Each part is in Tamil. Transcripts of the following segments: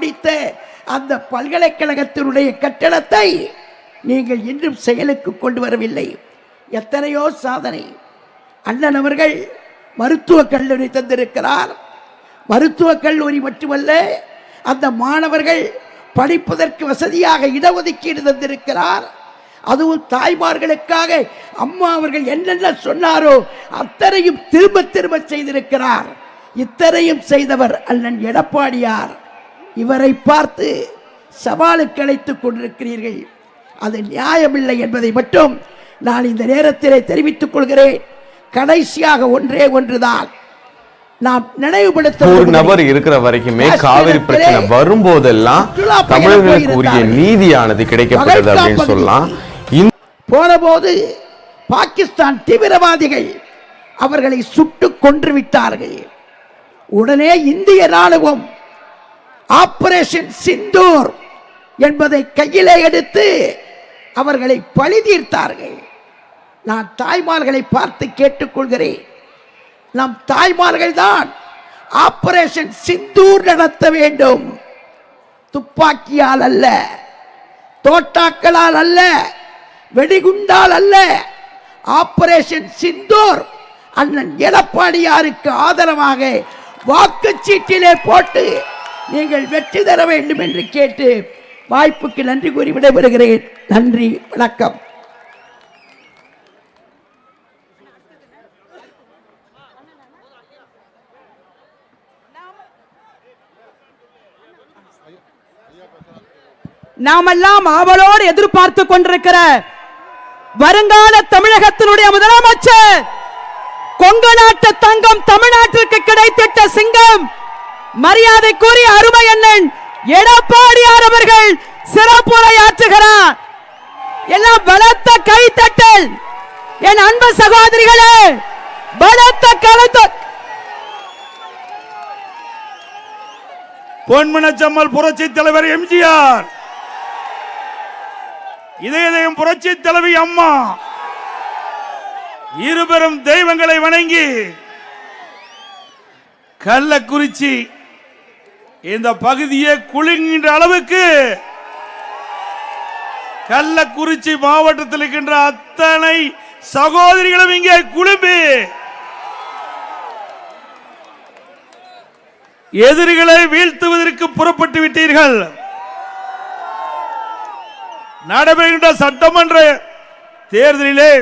முடித்த அந்த பல்கலைக்கழகத்தினுடைய கட்டடத்தை நீங்கள் இன்னும் செயலுக்கு கொண்டு வரவில்லை. எத்தனையோ சாதனை. அண்ணன் அவர்கள் மருத்துவக் கல்லூரி தந்திருக்கிறார். மருத்துவக் கல்லூரி மட்டுமல்ல அந்த மாணவர்கள் படிப்பதற்கு வசதியாக இடஒதுக்கீடு தந்திருக்கிறார். அதுவும் தாய்மார்களுக்காக அம்மா அவர்கள் என்னென்ன சொன்னாரோ அத்தனையும் திரும்ப திரும்ப செய்திருக்கிறார். இத்தனையும் செய்தவர் அண்ணன் எடப்பாடியார். இவரை பார்த்து சவாலுக்கு அழைத்துக் கொண்டிருக்கிறீர்கள் அது நியாயமில்லை என்பதை மட்டும் நான் இந்த நேரத்திலே தெரிவித்துக் கொள்கிறேன் கடைசியாக ஒன்றே ஒன்றுதான் நாம் நினைவுபடுத்த ஒரு. நபர் இருக்கிற வரைக்குமே காவிரி பிரச்சனை வரும்போதெல்லாம் தமிழர்களுக்கு உரிய. நீதியானது கிடைக்கப்பட்டது அப்படின்னு. சொல்லலாம் இந்த போனபோது பாகிஸ்தான் தீவிரவாதிகள் அவர்களை சுட்டுக் கொன்று விட்டார்கள் உடனே இந்திய ராணுவம் ஆபரேஷன் சிந்தூர் என்பதை கையிலே எடுத்து அவர்களை பழி தீர்த்தார்கள் நான் தாய்மார்களை பார்த்து கேட்டுக்கொள்கிறேன். நம் தாய்மார்கள் தான் ஆபரேஷன் சிந்தூர் நடத்த வேண்டும். துப்பாக்கியால் அல்ல தோட்டாக்களால் அல்ல வெடிகுண்டால் அல்ல. ஆபரேஷன் சிந்தூர் அண்ணன் எடப்பாடியாருக்கு ஆதரவாக வாக்குச்சீட்டிலே போட்டு நீங்கள் வெற்றி தர வேண்டும் என்று கேட்டு வாய்ப்புக்கு நன்றி கூறி விடைபெறுகிறேன். நன்றி வணக்கம். நாமெல்லாம் ஆவலோடு எதிர்பார்த்து கொண்டிருக்கிற வருங்கால தமிழகத்தினுடைய முதலமைச்சர் கொங்கு நாட்டு தங்கம் தமிழ்நாட்டிற்கு கிடைத்திட்ட சிங்கம் மரியாதைக்குரிய அருமை அண்ணன் எடப்பாடியார் அவர்கள் சிறப்புரையாற்றுகிறார் எல்லாம் பலத்த கைத்தட்டல். என் அன்பு சகோதரிகளே பலத்த கலத்த பொன்மனச்சம்மல் புரட்சி தலைவர் எம்ஜிஆர். இதயம் புரட்சி தலைவி அம்மா. இருபெரும் தெய்வங்களை வணங்கி கள்ளக்குறிச்சி இந்த பகுதியே குலுங்கின்ற அளவுக்கு கள்ளக்குறிச்சி மாவட்டத்தில் இருக்கின்ற அத்தனை சகோதரிகளும் இங்கே குழும்பி எதிரிகளை வீழ்த்துவதற்கு புறப்பட்டு விட்டீர்கள். நடைபெறுகின்ற சட்டமன்ற தேர்தலிலே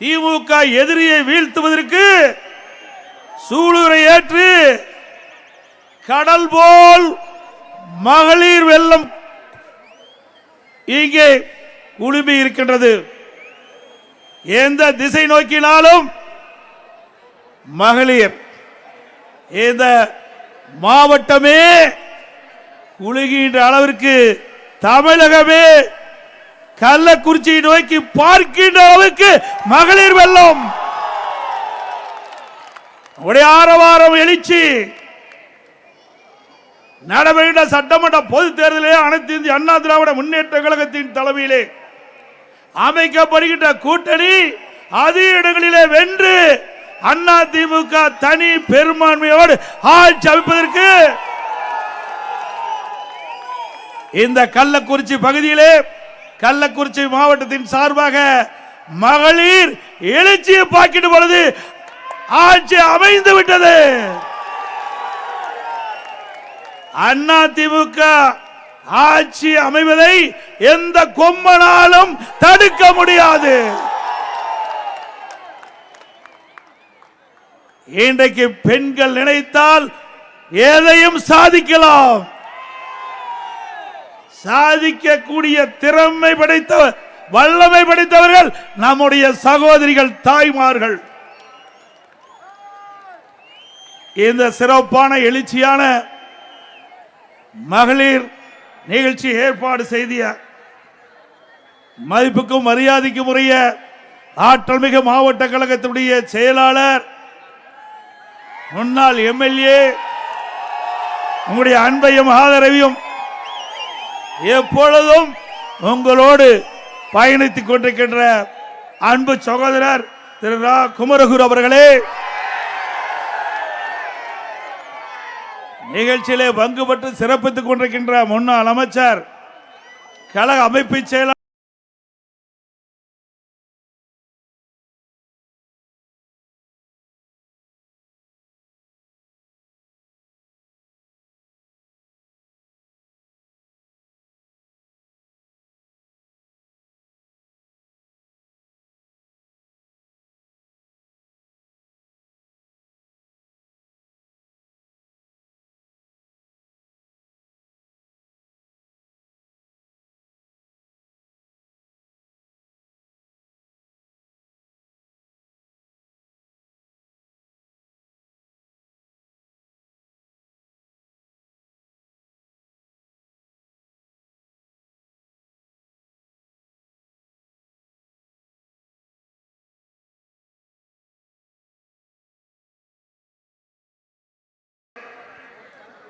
திமுக எதிரியை வீழ்த்துவதற்கு சூளுரை ஏற்று கடல் போல் மகளிர் வெள்ளம் இங்கே குழுமி இருக்கின்றது. எந்த திசை நோக்கினாலும் மகளிர் இந்த மாவட்டமே குழுகின்ற அளவிற்கு தமிழகமே கள்ளக்குறிச்சியை நோக்கி பார்க்கின்ற அளவுக்கு மகளிர் வெள்ளம். உடைய ஆரவாரம் எழுச்சி. நடைபெறுகின்ற சட்டமன்ற பொது தேர்தலிலே அனைத்து இந்திய அண்ணா திராவிட முன்னேற்ற கழகத்தின் தலைமையிலே அமைக்கப்படுகின்ற கூட்டணி அதிக இடங்களிலே வென்று அண்ணா திமுக தனி பெரும்பான்மையோடு ஆட்சி அமைப்பதற்கு இந்த கள்ளக்குறிச்சி பகுதியிலே கள்ளக்குறிச்சி மாவட்டத்தின் சார்பாக மகளிர் எழுச்சியை பார்க்கின்ற பொழுது ஆட்சி அமைந்து விட்டது அண்ணா திமுக ஆட்சி அமைவதை எந்த கொம்பனாலும் தடுக்க முடியாது. இன்றைக்கு பெண்கள் நினைத்தால் எதையும் சாதிக்கலாம். சாதிக்கக்கூடிய திறமை படைத்த வல்லமை படைத்தவர்கள் நம்முடைய சகோதரிகள் தாய்மார்கள். இந்த சிறப்பான எழுச்சியான மகளிர் நிகழ்ச்சி ஏற்பாடு செய்திய மதிப்புக்கும் மரியாதைக்கும் உரிய ஆற்றல் மிகு மாவட்ட கழகத்தினுடைய செயலாளர் முன்னாள் எம்எல்ஏ உங்களுடைய அன்பையும் ஆதரவையும் எப்பொழுதும் உங்களோடு பயணித்துக் கொண்டிருக்கின்ற அன்பு சகோதரர் திரு ரா குமரகுரு அவர்களே. நிகழ்ச்சியிலே பங்கு பெற்று சிறப்பித்துக் கொண்டிருக்கின்ற முன்னாள் அமைச்சர் கழக அமைப்பு செயலாளர்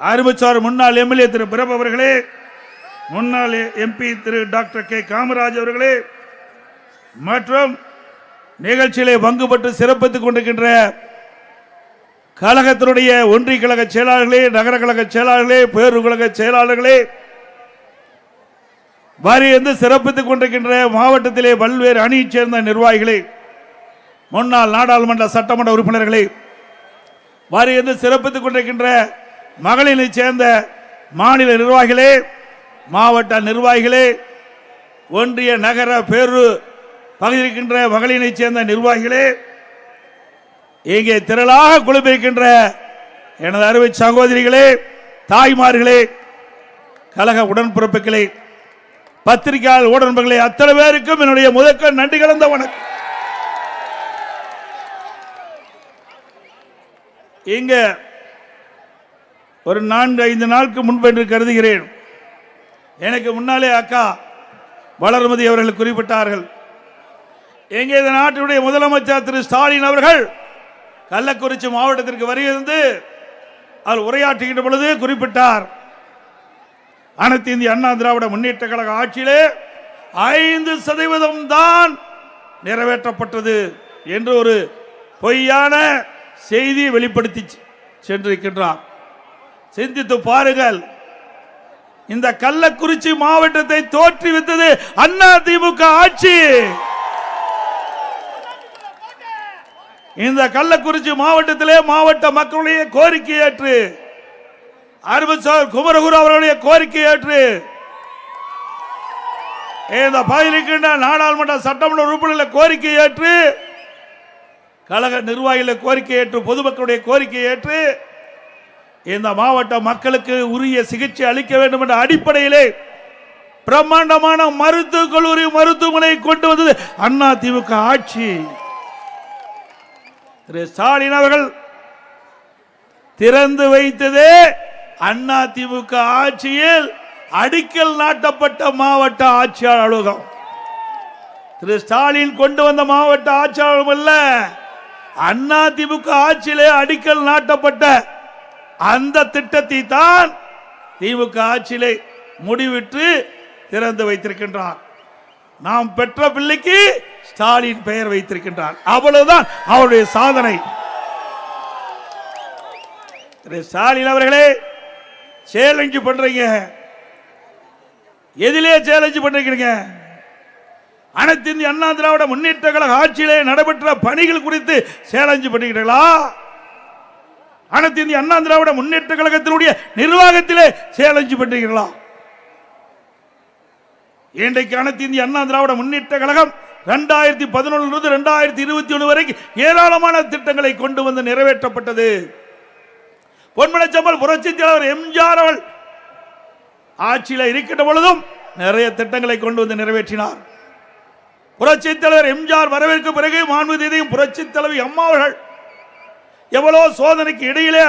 ஆரம்பிச்சார் முன்னாள் எம்எல்ஏ திரு பிரபு அவர்களே முன்னாள் எம்பி திரு டாக்டர் கே. காமராஜ் அவர்களே மற்றும் நிகழ்ச்சியிலே பங்கு பெற்று சிறப்பித்துக் கொண்டிருக்கின்ற கழகத்தினுடைய ஒன்றிய கழக செயலாளர்களே நகர கழக செயலாளர்களே பேரு கழக செயலாளர்களே வரியந்து சிறப்பித்துக் கொண்டிருக்கின்ற மாவட்டத்திலே பல்வேறு அணியைச் சேர்ந்த நிர்வாகிகளே முன்னாள் நாடாளுமன்ற சட்டமன்ற உறுப்பினர்களே வரியந்து சிறப்பித்துக் கொண்டிருக்கின்ற மகளிரை சேர்ந்த மாநில நிர்வாகிகளே மாவட்ட நிர்வாகிகளே ஒன்றிய நகர பேரு பகுதி இருக்கின்ற மகளிரைச் சேர்ந்த நிர்வாகிகளே இங்கே திரளாக குழுமிருக்கின்ற எனது அருமை சகோதரிகளே தாய்மார்களே கழக உடன்பிறப்புகளே பத்திரிகையாளர் உடன்பர்களே அத்தனை பேருக்கும் என்னுடைய முதற்க நன்றி கலந்த வணக்கம். இங்கே ஒரு நான்கு ஐந்து நாளுக்கு முன்பு என்று கருதுகிறேன். எனக்கு முன்னாலே அக்கா வளர்மதி அவர்கள் குறிப்பிட்டார்கள். எங்கே இந்த நாட்டினுடைய முதலமைச்சர் திரு ஸ்டாலின் அவர்கள் கள்ளக்குறிச்சி மாவட்டத்திற்கு வருகிறது அவர் உரையாற்றுகின்ற பொழுது குறிப்பிட்டார். அனைத்து இந்திய அண்ணா திராவிட முன்னேற்ற கழக ஆட்சியிலே ஐந்து சதவீதம் தான் நிறைவேற்றப்பட்டது என்று ஒரு பொய்யான செய்தியை வெளிப்படுத்தி சென்றிருக்கின்றார். சிந்தித்து பாருங்கள். இந்த கள்ளக்குறிச்சி மாவட்டத்தை தோற்றுவித்தது அண்ணா திமுக ஆட்சி. இந்த கள்ளக்குறிச்சி மாவட்டத்திலே மாவட்ட மக்களுடைய கோரிக்கை ஏற்று அருமசார் குமரகுரு அவர்களுடைய கோரிக்கை ஏற்று இந்த பகுதியில் நாடாளுமன்ற சட்டமன்ற உறுப்பினர்கள் கோரிக்கை ஏற்று கழக நிர்வாகிகளை கோரிக்கை ஏற்று பொதுமக்களுடைய கோரிக்கை ஏற்று இந்த மாவட்ட மக்களுக்கு உரிய சிகிச்சை அளிக்க வேண்டும் என்ற அடிப்படையிலே பிரம்மாண்டமான மருத்துவக் கல்லூரி மருத்துவமனை கொண்டு வந்தது. அண்ணா திமுக ஆட்சி. திரு ஸ்டாலின் அவர்கள் திறந்து வைத்ததே அண்ணா திமுக ஆட்சியில் அடிக்கல் நாட்டப்பட்ட மாவட்ட ஆட்சியாளர் அலுவலகம். திரு ஸ்டாலின் கொண்டு வந்த மாவட்ட ஆட்சியாளர் அல்ல அண்ணா திமுக ஆட்சியிலே அடிக்கல் நாட்டப்பட்ட அந்த திட்டத்தை தான் திமுக ஆட்சியிலே முடிவிட்டு திறந்து வைத்திருக்கின்றார் நாம் பெற்ற பிள்ளைக்கு ஸ்டாலின் பெயர் வைத்திருக்கின்றார் அவ்வளவுதான் அவருடைய சாதனை. திரு ஸ்டாலின் அவர்களே சேலஞ்சு பண்றீங்க. எதிலே சேலஞ்சு பண்றீங்க. அனைத்து இந்திய அண்ணா திராவிட முன்னேற்ற கழக ஆட்சியிலே நடைபெற்ற பணிகள் குறித்து சேலஞ்சு பண்ணிக்கிறீங்களா அனைத்து இந்திய அண்ணா திராவிட முன்னேற்ற கழகத்தினுடைய நிர்வாகத்திலே சேலஞ்சு பண்றீர்களா இன்றைக்கு அனைத்து இந்திய அண்ணா திராவிட முன்னேற்ற கழகம் ரெண்டாயிரத்தி பதினொன்றிலிருந்து ரெண்டாயிரத்தி இருபத்தி ஒன்று வரைக்கும் ஏராளமான திட்டங்களை கொண்டு வந்து நிறைவேற்றப்பட்டது. பொன்மனச்சம்பல் புரட்சி தலைவர் எம்ஜிஆர் அவள் ஆட்சியில் இருக்கின்ற பொழுதும் நிறைய திட்டங்களை கொண்டு வந்து நிறைவேற்றினார். புரட்சி தலைவர் எம்ஜிஆர் வரவேற்கு பிறகு மாண்புதீதையும் புரட்சி தலைவி அம்மா அவர்கள் எவ்வளோ சோதனைக்கு இடையிலே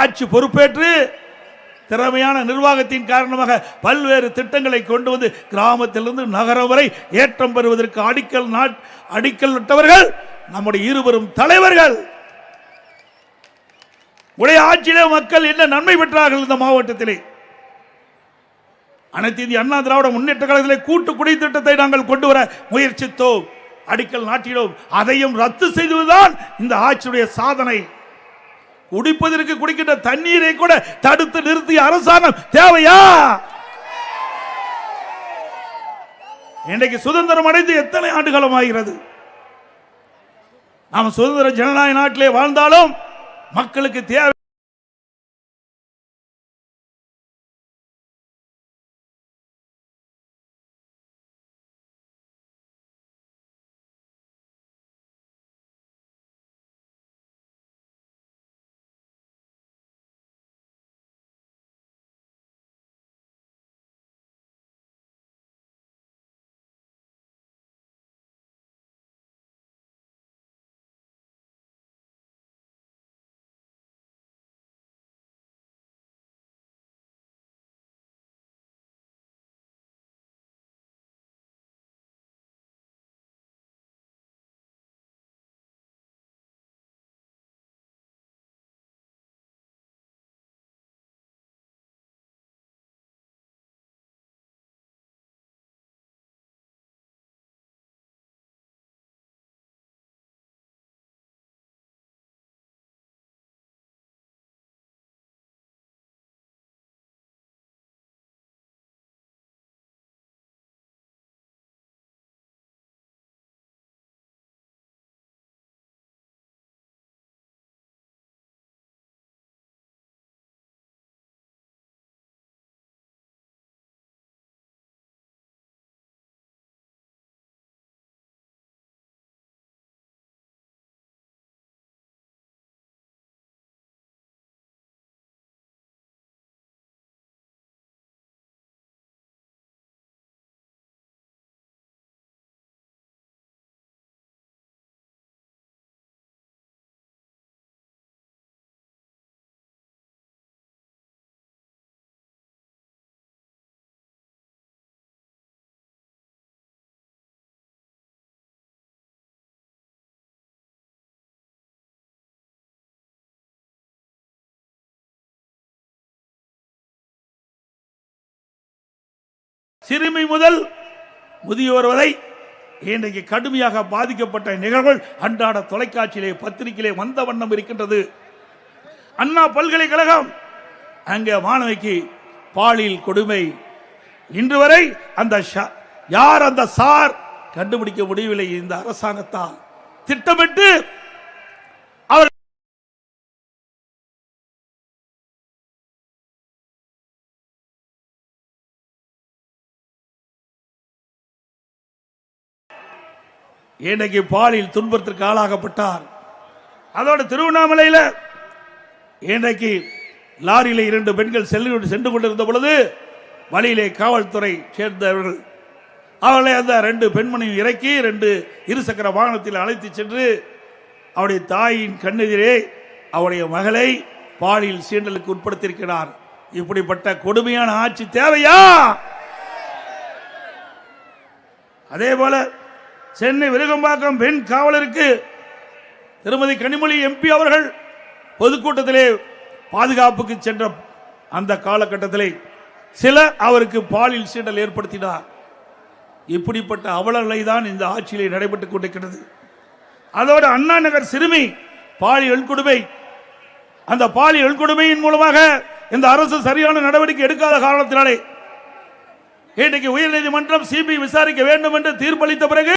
ஆட்சி பொறுப்பேற்று திறமையான நிர்வாகத்தின் காரணமாக பல்வேறு திட்டங்களை கொண்டு வந்து கிராமத்திலிருந்து நகரம் வரை ஏற்றம் பெறுவதற்கு அடிக்கல் நாட் அடிக்கல் விட்டவர்கள் நம்முடைய இருவரும் தலைவர்கள். உடைய ஆட்சியிலே மக்கள் என்ன நன்மை பெற்றார்கள் இந்த மாவட்டத்திலே? அனைத்து இந்திய அண்ணா திராவிட முன்னேற்ற கழகத்திலே கூட்டு குடி திட்டத்தை நாங்கள் கொண்டு வர முயற்சித்தோம். அடிக்கல் நாட்டினோம். அதையும் ரத்து செய்ததுதான் இந்த ஆட்சியுடைய சாதனை. குடிப்பதற்கு குடிக்கின்ற தண்ணீரை கூட தடுத்து நிறுத்திய அரசாங்கம் தேவையா? இன்றைக்கு சுதந்திரம் அடைந்து எத்தனை ஆண்டுகளும் ஆகிறது? நாம் சுதந்திர ஜனநாயக நாட்டிலே வாழ்ந்தாலும் மக்களுக்கு தேவை சிறுமி முதல் முதியோர் வரை இன்றைக்கு கடுமையாக பாதிக்கப்பட்ட நிகழ்வுகள். அன்றாட தொலைக்காட்சியிலே பத்திரிகையிலே வந்த வண்ணம் இருக்கின்றது. அண்ணா பல்கலைக்கழகம் அங்கே மாணவிக்கு பாலியல் கொடுமை. இன்று வரை அந்த யார் அந்த சார்? கண்டுபிடிக்க முடியவில்லை இந்த அரசாங்கத்தால். திட்டமிட்டு இன்னைக்கு பாலியல் துன்பத்திற்கு ஆளாகப்பட்டார். அதோட திருவண்ணாமலையில் இன்றைக்கு லாரியில் இரண்டு பெண்கள் செல்லு சென்று கொண்டிருந்த பொழுது வழியிலே காவல்துறை சேர்ந்தவர்கள் அவர்களை அந்த ரெண்டு பெண்மணியும் இறக்கி ரெண்டு இருசக்கர வாகனத்தில் அழைத்து சென்று அவருடைய தாயின் கண்ணெதிரே அவருடைய மகளை பாலியல் சீண்டலுக்கு உட்படுத்தியிருக்கிறார். இப்படிப்பட்ட கொடுமையான ஆட்சி தேவையா? அதே போல சென்னை விருகம்பாக்கம் பெண் காவலருக்கு திருமதி கனிமொழி எம்பி அவர்கள் பொதுக்கூட்டத்திலே பாதுகாப்புக்கு சென்ற அந்த காலகட்டத்திலே சிலர் அவருக்கு பாலியல் சீண்டல் ஏற்படுத்தினார். இப்படிப்பட்ட அவலநிலை தான் இந்த ஆட்சியிலே நடைபெற்றுக் கொண்டிருக்கிறது. அதோடு அண்ணா நகர் சிறுமி பாலியல் கொடுமை அந்த பாலியல் கொடுமையின் மூலமாக இந்த அரசு சரியான நடவடிக்கை எடுக்காத காரணத்தினாலே இன்றைக்கு உயர்நீதிமன்றம் சிபிஐ விசாரிக்க வேண்டும் என்று தீர்ப்பளித்த பிறகு